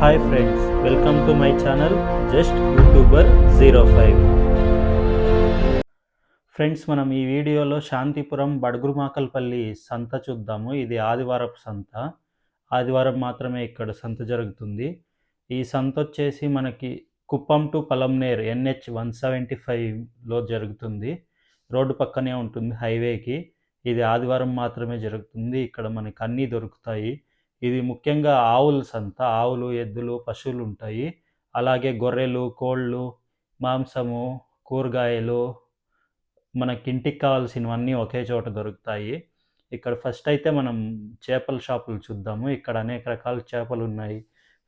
Hi friends welcome to my channel just YouTuber zero five friends మనం ఈ వీడియోలో శాంతిపురం బడుగురుమాకల్పల్లి సంత చూద్దాము. ఇది ఆదివారపు సంత. ఆదివారం మాత్రమే ఇక్కడ సంత జరుగుతుంది. ఈ సంత వచ్చేసి మనకి Kuppam to Palamaner NH one seventy ఫైవ్లో జరుగుతుంది. రోడ్డు పక్కనే ఉంటుంది హైవేకి. ఇది ఆదివారం మాత్రమే జరుగుతుంది. ఇక్కడ మనకి అన్నీ దొరుకుతాయి. ఇది ముఖ్యంగా ఆవుల సంత ఆవులు ఎద్దులు పశువులు ఉంటాయి. అలాగే గొర్రెలు కోళ్ళు మాంసము కూరగాయలు మనకి ఇంటికి కావాల్సినవన్నీ ఒకే చోట దొరుకుతాయి. ఇక్కడ ఫస్ట్ అయితే మనం చేపల షాపులు చూద్దాము. ఇక్కడ అనేక రకాల చేపలు ఉన్నాయి.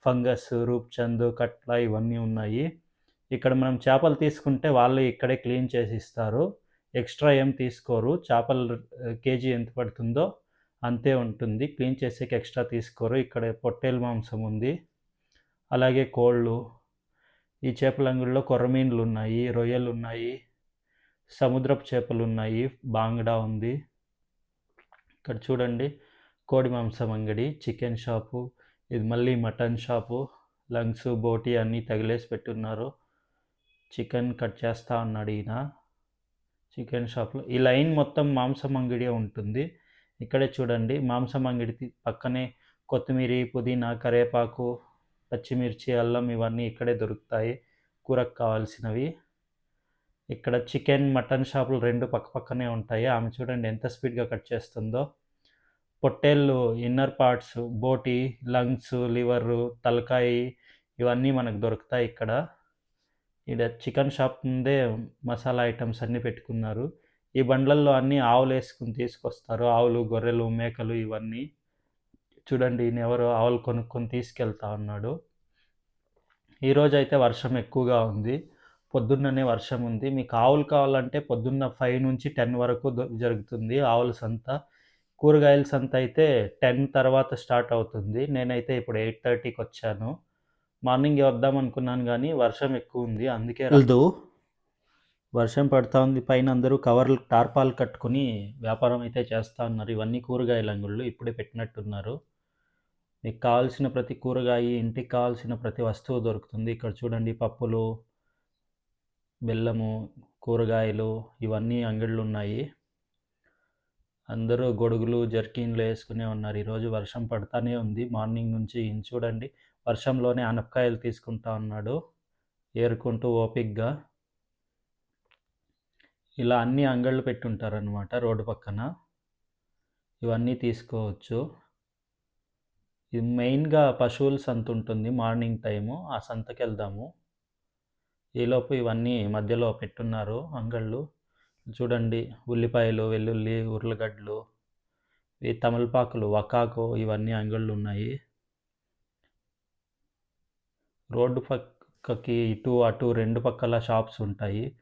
ఫంగస్ రూప్చంద్ కట్ల ఇవన్నీ ఉన్నాయి. ఇక్కడ మనం చేపలు తీసుకుంటే వాళ్ళు ఇక్కడే క్లీన్ చేసి ఇస్తారు ఎక్స్ట్రా ఏం తీసుకోరు. చేపలు కేజీ ఎంత పడుతుందో అంతే ఉంటుంది. క్లీన్ చేసేకి ఎక్స్ట్రా తీసుకోరు. ఇక్కడ పొట్టేలు మాంసం ఉంది. అలాగే కోళ్ళు. ఈ చేపల అంగడిలో కొర్రమీన్లు ఉన్నాయి రొయ్యలు ఉన్నాయి సముద్రపు చేపలు ఉన్నాయి బాంగడా ఉంది. ఇక్కడ చూడండి కోడి మాంసం అంగడి చికెన్ షాపు ఇది మళ్ళీ మటన్ షాపు లంగ్స్ బోటి అన్నీ తగిలేసి పెట్టున్నారు. చికెన్ కట్ చేస్తా ఉన్నాడు ఈయన. చికెన్ షాప్లో ఈ లైన్ మొత్తం మాంసం అంగడి ఉంటుంది. ఇక్కడే చూడండి. మాంసం అంగడి పక్కనే కొత్తిమీర పుదీనా కరివేపాకు పచ్చిమిర్చి అల్లం ఇవన్నీ ఇక్కడే దొరుకుతాయి. కూరకు కావాల్సినవి. ఇక్కడ చికెన్ మటన్ షాపులు రెండు పక్క పక్కనే ఉంటాయి. ఆమె చూడండి ఎంత స్పీడ్గా కట్ చేస్తుందో. పొట్టేళ్ళు ఇన్నర్ పార్ట్స్ బోటి లంగ్స్ లివర్ తలకాయి ఇవన్నీ మనకు దొరుకుతాయి ఇక్కడ. ఇక్కడ చికెన్ షాప్ ముందే మసాలా ఐటమ్స్ అన్నీ పెట్టుకున్నారు. ఈ బండ్లల్లో అన్నీ ఆవులు వేసుకుని తీసుకొస్తారు. ఆవులు గొర్రెలు మేకలు ఇవన్నీ చూడండి ఈయన ఎవరో ఆవులు కొనుక్కొని తీసుకెళ్తా ఉన్నాడు. ఈరోజు అయితే వర్షం ఎక్కువగా ఉంది. పొద్దున్ననే వర్షం ఉంది. మీకు ఆవులు కావాలంటే పొద్దున్న ఫైవ్ నుంచి టెన్ వరకు జరుగుతుంది. ఆవుల సంత కూరగాయల సంత అయితే టెన్ తర్వాత స్టార్ట్ అవుతుంది. నేనైతే ఇప్పుడు ఎయిట్ థర్టీకి వచ్చాను. మార్నింగ్ వద్దాం అనుకున్నాను కానీ వర్షం ఎక్కువ ఉంది. అందుకే వెళ్దు వర్షం పడతా ఉంది పైన అందరూ కవర్లు టార్పాలు కట్టుకుని వ్యాపారం అయితే చేస్తూ ఉన్నారు. ఇవన్నీ కూరగాయల అంగుళ్ళు ఇప్పుడే పెట్టినట్టున్నారు. మీకు కావాల్సిన ప్రతి కూరగాయ ఇంటికి కావాల్సిన ప్రతి వస్తువు దొరుకుతుంది. ఇక్కడ చూడండి పప్పులు బెల్లము కూరగాయలు ఇవన్నీ అంగళ్ళు ఉన్నాయి. అందరూ గొడుగులు జర్కీన్లు వేసుకునే ఉన్నారు. ఈరోజు వర్షం పడతానే ఉంది. మార్నింగ్ నుంచి చూడండి. వర్షంలోనే అనపకాయలు తీసుకుంటా ఉన్నాడు. ఏరుకుంటూ ఓపిక్గా ఇలా అన్ని అంగళ్ళు పెట్టుంటారనమాట రోడ్డు పక్కన. ఇవన్నీ తీసుకోవచ్చు. ఇది మెయిన్గా పశువుల సంత ఉంటుంది మార్నింగ్ టైము ఆ సంతకి వెళ్దాము ఈలోపు ఇవన్నీ మధ్యలో పెట్టున్నారు అంగళ్ళు. చూడండి ఉల్లిపాయలు వెల్లుల్లి ఉర్లగడ్డలు ఈ తమలపాకులు వకాకు ఇవన్నీ అంగళ్ళు ఉన్నాయి. రోడ్డు పక్కకి ఇటు అటు రెండు పక్కల షాప్స్ ఉంటాయి.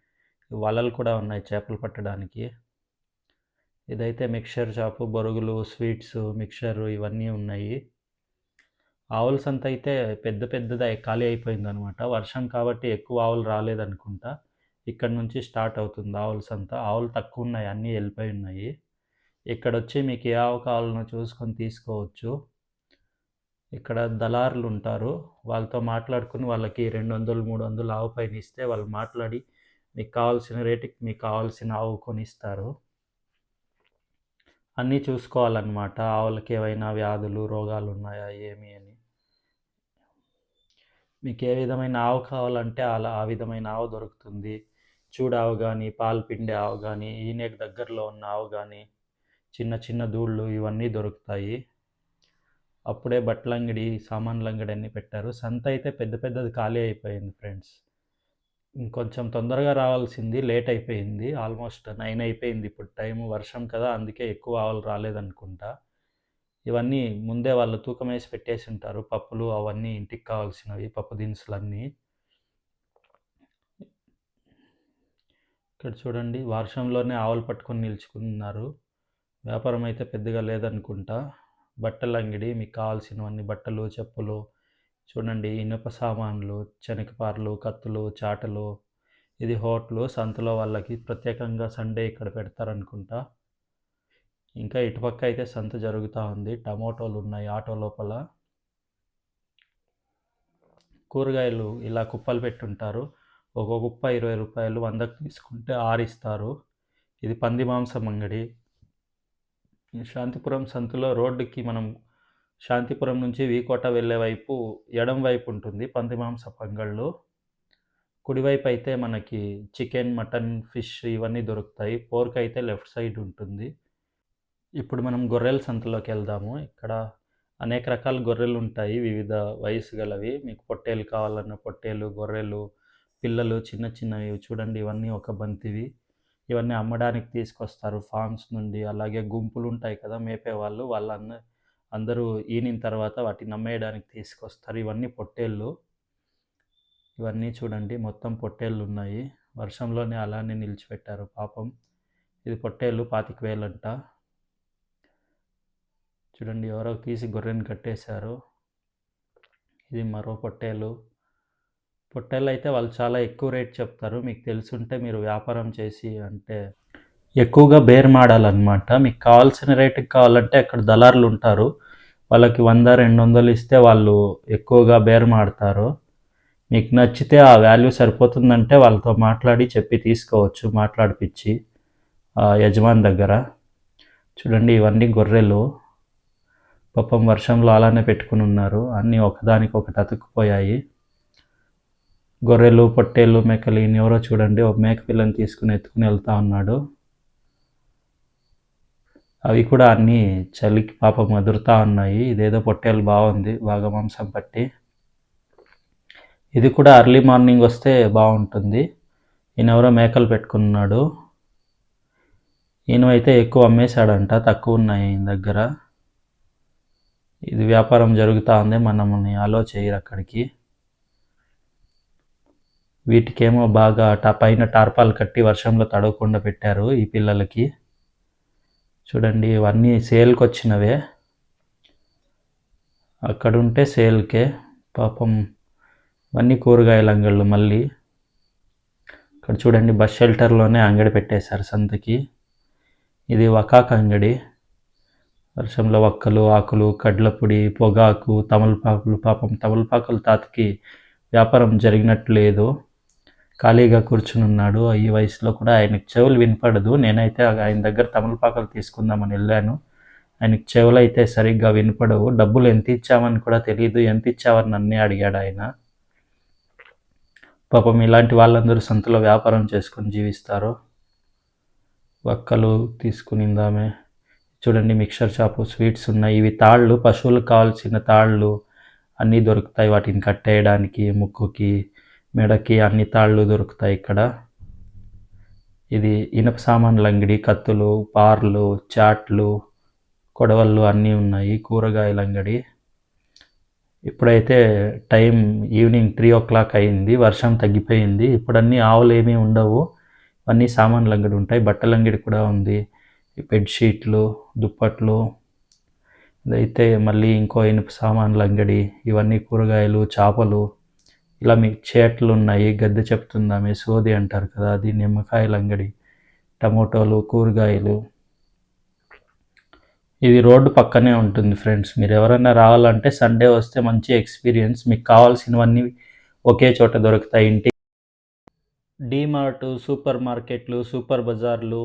వలలు కూడా ఉన్నాయి చేపలు పట్టడానికి. ఇదైతే మిక్చర్ షాపు బొరుగులు స్వీట్స్ మిక్చర్ ఇవన్నీ ఉన్నాయి. ఆవుల సంత అయితే పెద్ద పెద్దది ఖాళీ అయిపోయింది అనమాట వర్షం కాబట్టి ఎక్కువ ఆవులు రాలేదనుకుంటా. ఇక్కడ నుంచి స్టార్ట్ అవుతుంది ఆవుల సంత ఆవులు తక్కువ ఉన్నాయి అన్నీ వెళ్ళిపోయి ఉన్నాయి. ఇక్కడ వచ్చి మీకు ఏ ఆవు కావాలనో చూసుకొని తీసుకోవచ్చు. ఇక్కడ దళారులు ఉంటారు. వాళ్ళతో మాట్లాడుకుని వాళ్ళకి రెండు వందలు మూడు వందలు ఆవు పైన ఇస్తే వాళ్ళు మాట్లాడి మీకు కావాల్సిన రేటుకి మీకు కావాల్సిన ఆవు కొనిస్తారు. అన్నీ చూసుకోవాలన్నమాట. ఆవులకి ఏవైనా వ్యాధులు రోగాలు ఉన్నాయా ఏమి అని. మీకు ఏ విధమైన ఆవు కావాలంటే అలా ఆ విధమైన ఆవు దొరుకుతుంది. చూడావు కానీ పాలు పిండే ఆవు కానీ ఈయనకి దగ్గరలో ఉన్న ఆవు కానీ చిన్న చిన్న దూళ్ళు ఇవన్నీ దొరుకుతాయి. అప్పుడే బట్టలంగడి సామాన్లంగడి అంగడి అన్నీ పెట్టారు. సంత అయితే పెద్ద పెద్దది ఖాళీ అయిపోయింది ఫ్రెండ్స్. ఇంకొంచెం తొందరగా రావాల్సింది లేట్ అయిపోయింది. ఆల్మోస్ట్ నైన్ అయిపోయింది ఇప్పుడు టైం వర్షం కదా అందుకే ఎక్కువ ఆవులు రాలేదనుకుంటా. ఇవన్నీ ముందే వాళ్ళు తూకం వేసి పెట్టేసి ఉంటారు. పప్పులు అవన్నీ ఇంటికి కావాల్సినవి పప్పు దినుసులన్నీ. ఇక్కడ చూడండి వర్షంలోనే ఆవులు పట్టుకొని నిల్చుకున్నారు వ్యాపారం అయితే పెద్దగా లేదనుకుంటా. బట్టల అంగడి మీకు కావాల్సినవన్నీ బట్టలు చెప్పులు చూడండి ఇనుప సామాన్లు చెనకపారలు కత్తులు చాటలు. ఇది హోటలు సంతలో వాళ్ళకి ప్రత్యేకంగా సండే ఇక్కడ పెడతారనుకుంటా. ఇంకా ఇటుపక్క అయితే సంత జరుగుతూ ఉంది. టమోటోలు ఉన్నాయి ఆటో లోపల. కూరగాయలు ఇలా కుప్పలు పెట్టుంటారు. ఒక కుప్ప ఇరవై రూపాయలు వందకు తీసుకుంటే ఆరిస్తారు. ఇది పంది మాంసం అంగడి శాంతిపురం సంతలో రోడ్డుకి మనం శాంతిపురం నుంచి వీకోట వెళ్ళే వైపు ఎడం వైపు ఉంటుంది పంది పంగళ్ళు. కుడివైపు అయితే మనకి చికెన్ మటన్ ఫిష్ ఇవన్నీ దొరుకుతాయి. పోర్క్ అయితే లెఫ్ట్ సైడ్ ఉంటుంది. ఇప్పుడు మనం గొర్రెల సంతలోకి వెళ్దాము. ఇక్కడ అనేక రకాల గొర్రెలు ఉంటాయి. వివిధ వయసు గలవి. మీకు పొట్టేలు కావాలన్న పొట్టేలు గొర్రెలు పిల్లలు చిన్న చిన్నవి చూడండి. ఇవన్నీ ఒక బంతివి. ఇవన్నీ అమ్మడానికి తీసుకొస్తారు. ఫార్మ్స్ నుండి. అలాగే గుంపులు ఉంటాయి కదా మేపే వాళ్ళు వాళ్ళంద అందరూ ఈనిన తర్వాత వాటిని నమ్మేయడానికి తీసుకొస్తారు. ఇవన్నీ పొట్టేళ్ళు. ఇవన్నీ చూడండి మొత్తం పొట్టేళ్ళు ఉన్నాయి. వర్షంలోనే అలానే నిలిచిపెట్టారు పాపం. ఇది పొట్టేళ్ళు పాతిక వేలంట. చూడండి ఎవరో తీసి గొర్రెని కట్టేశారు. ఇది మరో పొట్టేలు. పొట్టేళ్ళు అయితే వాళ్ళు చాలా ఎక్కువ రేట్ చెప్తారు. మీకు తెలుసుంటే మీరు వ్యాపారం చేసి అంటే ఎక్కువగా బేరమాడాలన్నమాట మీకు కావాల్సిన రేటుకి కావాలంటే అక్కడ దళారులు ఉంటారు. వాళ్ళకి వంద రెండు వందలు ఇస్తే వాళ్ళు ఎక్కువగా బేరమాడతారు మీకు నచ్చితే ఆ వాల్యూ సరిపోతుందంటే వాళ్ళతో మాట్లాడి చెప్పి తీసుకోవచ్చు మాట్లాడిపించి ఆ యజమాని దగ్గర. చూడండి ఇవన్నీ గొర్రెలు. పాపం వర్షంలో అలానే పెట్టుకుని ఉన్నారు. అన్నీ ఒకదానికి ఒకటి అతుక్కుపోయాయి. గొర్రెలు పొట్టేళ్ళు మేకలు ఈయన ఎవరో చూడండి. ఒక మేక పిల్లని తీసుకుని ఎత్తుకుని వెళ్తా ఉన్నాడు. అవి కూడా అన్నీ చలికి పాపం అదురుతా ఉన్నాయి. ఇదేదో పొట్టేలు బాగుంది. బాగా మాంసం పట్టి. ఇది కూడా అర్లీ మార్నింగ్ వస్తే బాగుంటుంది. ఈయన ఎవరో మేకలు పెట్టుకున్నాడు. ఈయన అయితే ఎక్కువ అమ్మేశాడంట. తక్కువ ఉన్నాయి ఈయన దగ్గర. ఇది వ్యాపారం జరుగుతూ ఉంది. మనల్ని అలో చేయరు అక్కడికి. వీటికేమో బాగా పైన టార్పాలు కట్టి వర్షంలో తడవకుండా పెట్టారు ఈ పిల్లలకి. చూడండి ఇవన్నీ సేల్కి వచ్చినవే అక్కడ ఉంటే సేల్కే. పాపం ఇవన్నీ కూరగాయల అంగళ్ళు మళ్ళీ. ఇక్కడ చూడండి బస్ షెల్టర్లోనే అంగడి పెట్టేశారు సంతకి. ఇది వకాక అంగడి. వర్షంలో వక్కలు ఆకులు కడ్లపొడి పొగాకు తమలపాకులు. పాపం తమలపాకుల తాతకి వ్యాపారం జరిగినట్టు లేదు. ఖాళీగా కూర్చుని ఉన్నాడు. ఈ వయసులో కూడా ఆయనకు చెవులు వినపడదు. నేనైతే ఆయన దగ్గర తమలపాకలు తీసుకుందామని వెళ్ళాను. ఆయనకు చెవులు అయితే సరిగ్గా వినపడవు. డబ్బులు ఎంత ఇచ్చామని కూడా తెలియదు ఎంత ఇచ్చావని నన్నే అడిగాడు ఆయన. పాపం ఇలాంటి వాళ్ళందరూ సంతలో వ్యాపారం చేసుకొని జీవిస్తారు. వక్కలు తీసుకునిందామే. చూడండి మిక్సర్ షాపు స్వీట్స్ ఉన్నాయి. ఇవి తాళ్ళు పశువులకు కావాల్సిన తాళ్ళు అన్నీ దొరుకుతాయి. వాటిని కట్టేయడానికి ముక్కుకి మెడకి అన్ని తాళ్ళు దొరుకుతాయి ఇక్కడ. ఇది ఇనప సామాన్ల అంగడి కత్తులు పార్లు చాట్లు కొడవళ్ళు అన్నీ ఉన్నాయి కూరగాయల అంగడి ఇప్పుడైతే time evening three o'clock అయింది వర్షం తగ్గిపోయింది. ఇప్పుడన్నీ ఆవులు ఏమీ ఉండవు అన్నీ సామాన్ల అంగడి ఉంటాయి బట్టల అంగడి కూడా ఉంది. బెడ్షీట్లు దుప్పట్లు ఇదైతే మళ్ళీ ఇంకో ఇనుప సామాన్ల అంగడి ఇవన్నీ కూరగాయలు చేపలు ఇలా మీకు చేట్లు ఉన్నాయి గద్దె చెప్తుందా మీ సోది అంటారు కదా అది నిమ్మకాయల అంగడి టమోటోలు కూరగాయలు. ఇది రోడ్డు పక్కనే ఉంటుంది ఫ్రెండ్స్. మీరు ఎవరైనా రావాలంటే సండే వస్తే మంచి ఎక్స్పీరియన్స్. మీకు కావాల్సినవన్నీ ఒకే చోట దొరుకుతాయి. ఇంటి డీమార్ట్ సూపర్ మార్కెట్లు సూపర్ బజార్లు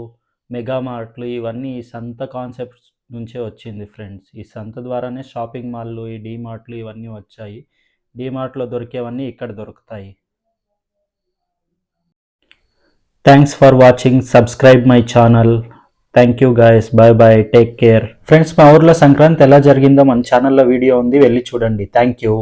మెగా మార్ట్లు ఇవన్నీ ఈ సంత కాన్సెప్ట్స్ నుంచే వచ్చింది ఫ్రెండ్స్. ఈ సంత ద్వారానే షాపింగ్ మాల్లు ఈ డీమార్ట్లు ఇవన్నీ వచ్చాయి. డీమార్ట్లో దొరికేవన్నీ ఇక్కడ దొరుకుతాయి. Thanks for watching subscribe my channel thank you guys bye bye take care friends మా ఊర్లో సంక్రాంతి ఎలా జరిగిందో మన ఛానల్లో వీడియో ఉంది. వెళ్ళి చూడండి. Thank you